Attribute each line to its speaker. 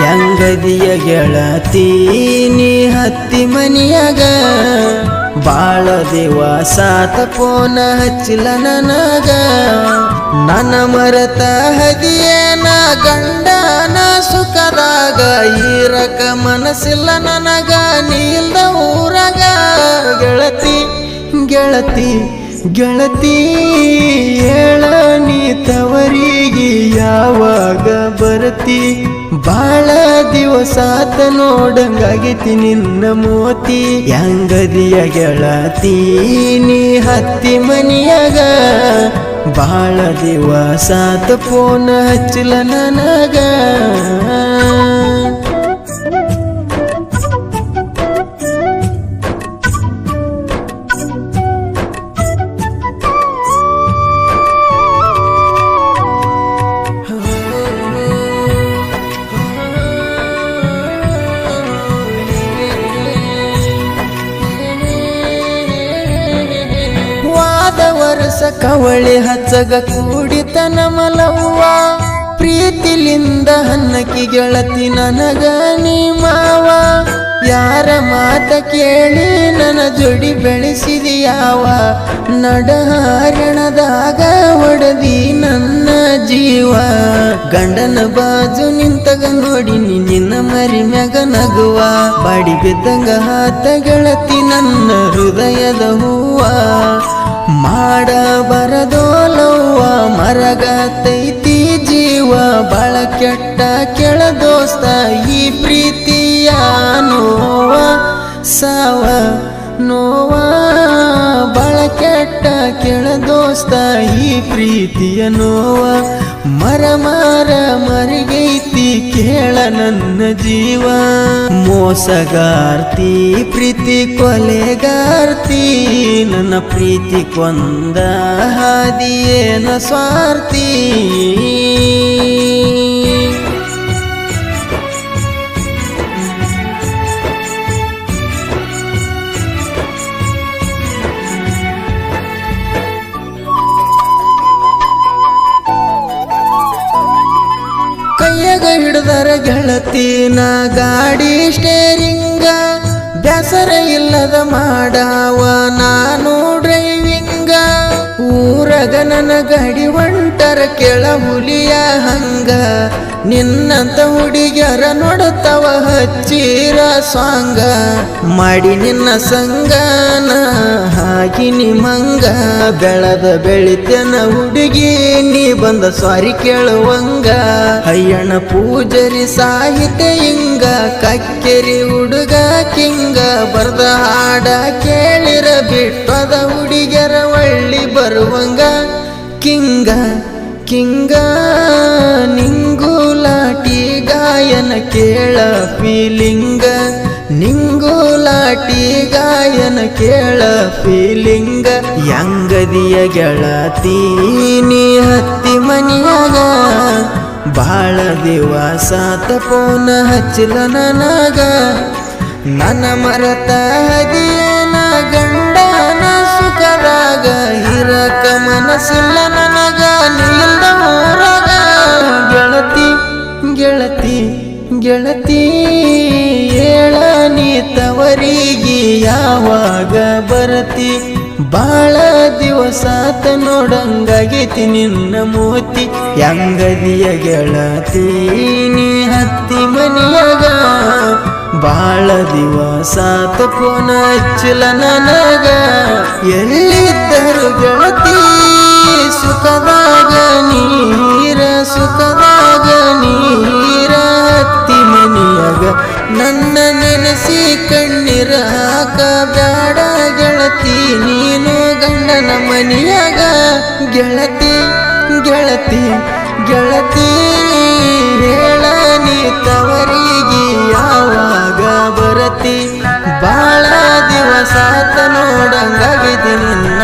Speaker 1: ಹೆಂಗದಿಯ ಗೆಳತಿ, ನೀ ಹತ್ತಿ ಮನಿಯಾಗ. ಬಾಳ ದಿವಸಾತ ಪೋನ ಹಚ್ಚಿಲ ನನಗ. ನನ್ನ ಮರತ ಹದಿಯೇನ ಗಂಡನ ಸುಖದಾಗ. ಈರಕ ಮನಸ್ಸಿಲ್ಲ ನನಗ ನೀಲ್ದ ಊರಾಗ. ಗೆಳತಿ ಗೆಳತಿ ಗೆಳತಿ, ಹೇಳ ನೀ ತವರಿಗೆ ಯಾವಾಗ ಬರತಿ? ಬಾಳ ದಿವಸಾತ ನೋಡಂಗಾಗೈತಿ ನಿನ್ನ ಮೋತಿ. ಹೆಂಗದಿಯ ಗೆಳತಿ, ನೀ ಹತ್ತಿ ಮನಿಯಾಗ. ಬಾಳ ದಿವಸಾತ ಫೋನ್ ಹಚ್ಚಲ ನನಗ. ವರ್ಷ ಕವಳಿ ಹಚ್ಚಗ ಕೂಡಿತನ ಮಲವ್ವ. ಪ್ರೀತಿಲಿಂದ ಹನ್ನಕಿ ಗೆಳತಿ ನನಗ ನೀ ಮಾವ. ಯಾರ ಮಾತ ಕೇಳಿ ನನ್ನ ಜೋಡಿ ಬೆಳೆಸಿದಿ ನಡ ನಡಹಾರಣದಾಗ ಒಡದಿ ನನ್ನ ಜೀವ. ಗಂಡನ ಬಾಜು ನಿಂತಗ ನೋಡಿ ನಿನ್ನ ಮರಿ ಮ್ಯಾಗ ನಗುವ. ಬಾಡಿ ಬಿದ್ದಂಗ ಹಾತ ಗೆಳತಿ ನನ್ನ ಹೃದಯದ ಹೂವ. ಮಾಡ ಬರದೋಲವ್ವ ಮರಗತೈತಿ ಜೀವ ಬಳ ಕೆಟ್ಟ ಕೆಳ ದೋಸ್ತ ಈ ಪ್ರೀತಿಯ ನೋವ ಸಾವ. ನೋವ ಬಳ ಕೆಟ್ಟ ಕೆಳ ದೋಸ್ತ, ಈ ಪ್ರೀತಿಯ ನೋವ. ಮರ ಮರ ಮರಿಗೈತಿ, ಕೇಳ ನನ್ನ ಜೀವ. ಮೋಸಗಾರ್ತಿ, ಪ್ರೀತಿ ಕೊಲೆಗಾರ್ತಿ, ನನ್ನ ಪ್ರೀತಿ ಕೊಂದ ಹಾದಿಯೇನ ಸ್ವಾರ್ಥಿ ಗೆಳತಿನ ಗಾಡಿ ಸ್ಟೇರಿಂಗ ಬೇಸರ ಇಲ್ಲದ ಮಾಡವ ನಾನು ಡ್ರೈವಿಂಗ ಊರಗ ನನ್ನ ಗಾಡಿ ಒಂಟರ ಕೆಳ ಹುಲಿಯ ಹಂಗ. ನಿನ್ನಂತ ಹುಡುಗಿಯರ ನೋಡುತ್ತವ ಹಚ್ಚಿರ ಸಾಂಗ ಮಾಡಿ ನಿನ್ನ ಸಂಗನ, ಹಾಕಿ ನಿಮ್ಮಂಗ. ಬೆಳದ ಬೆಳಿತನ ಹುಡುಗಿ, ನೀ ಬಂದ ಸ್ವಾರಿ ಕೇಳುವಂಗ. ಅಯ್ಯಣ ಪೂಜರಿ ಸಾಹಿತ್ಯ ಹಿಂಗ ಕಕ್ಕೆರಿ ಹುಡುಗ ಕಿಂಗ. ಬರ್ದ ಹಾಡ ಕೇಳಿರ ಬಿಟ್ಟದ ಹುಡುಗರ ಒಳ್ಳಿ ಬರುವಂಗ. ಕಿಂಗ ಕಿಂಗ, ನಿಂಗುಲಾಟಿ ಗಾಯನ ಕೇಳ ಫೀಲಿಂಗ. ನಿಂಗುಲಾಟಿ ಗಾಯನ ಕೇಳ ಫೀಲಿಂಗ. ಯಂಗದಿಯ ಗೆಳತಿ, ನೀ ಹತ್ತಿ ಮನಿಯಾಗ. ಬಾಳ ದಿವಸ ಪೋನ ಹಚ್ಚಲ ನನಗ. ನನ್ನ ಮರತ ಹದಿಯನ ಯಾವಾಗ ಬರತಿ? ಬಾಳ ದಿವಸ ನೋಡಂಗಾಗೈತಿ ನಿನ್ನ ಮೂತಿ. ಯಂಗದಿಯ ಗೆಳತಿ ನೀ ಹತ್ತಿ ಮನಿಯಾಗ. ಬಾಳ ದಿವಸ ಪೋನ ಹಚ್ಚಲ ನನಗ. ಎಲ್ಲಿದ್ದರು ಗೆಳತಿ ಸುಖದಾಗ ನೀರ ಸುಖದಾಗ ಗೆಳತಿ ಗೆಳತಿ ಗೆಳತಿ ಹೇಳ ನೀ ತವರಿಗೆ ಯಾವಾಗ ಬರತಿ? ಬಾಳ ದಿವಸ ನೋಡಂಗಾಗಿದೆ ನಿನ್ನ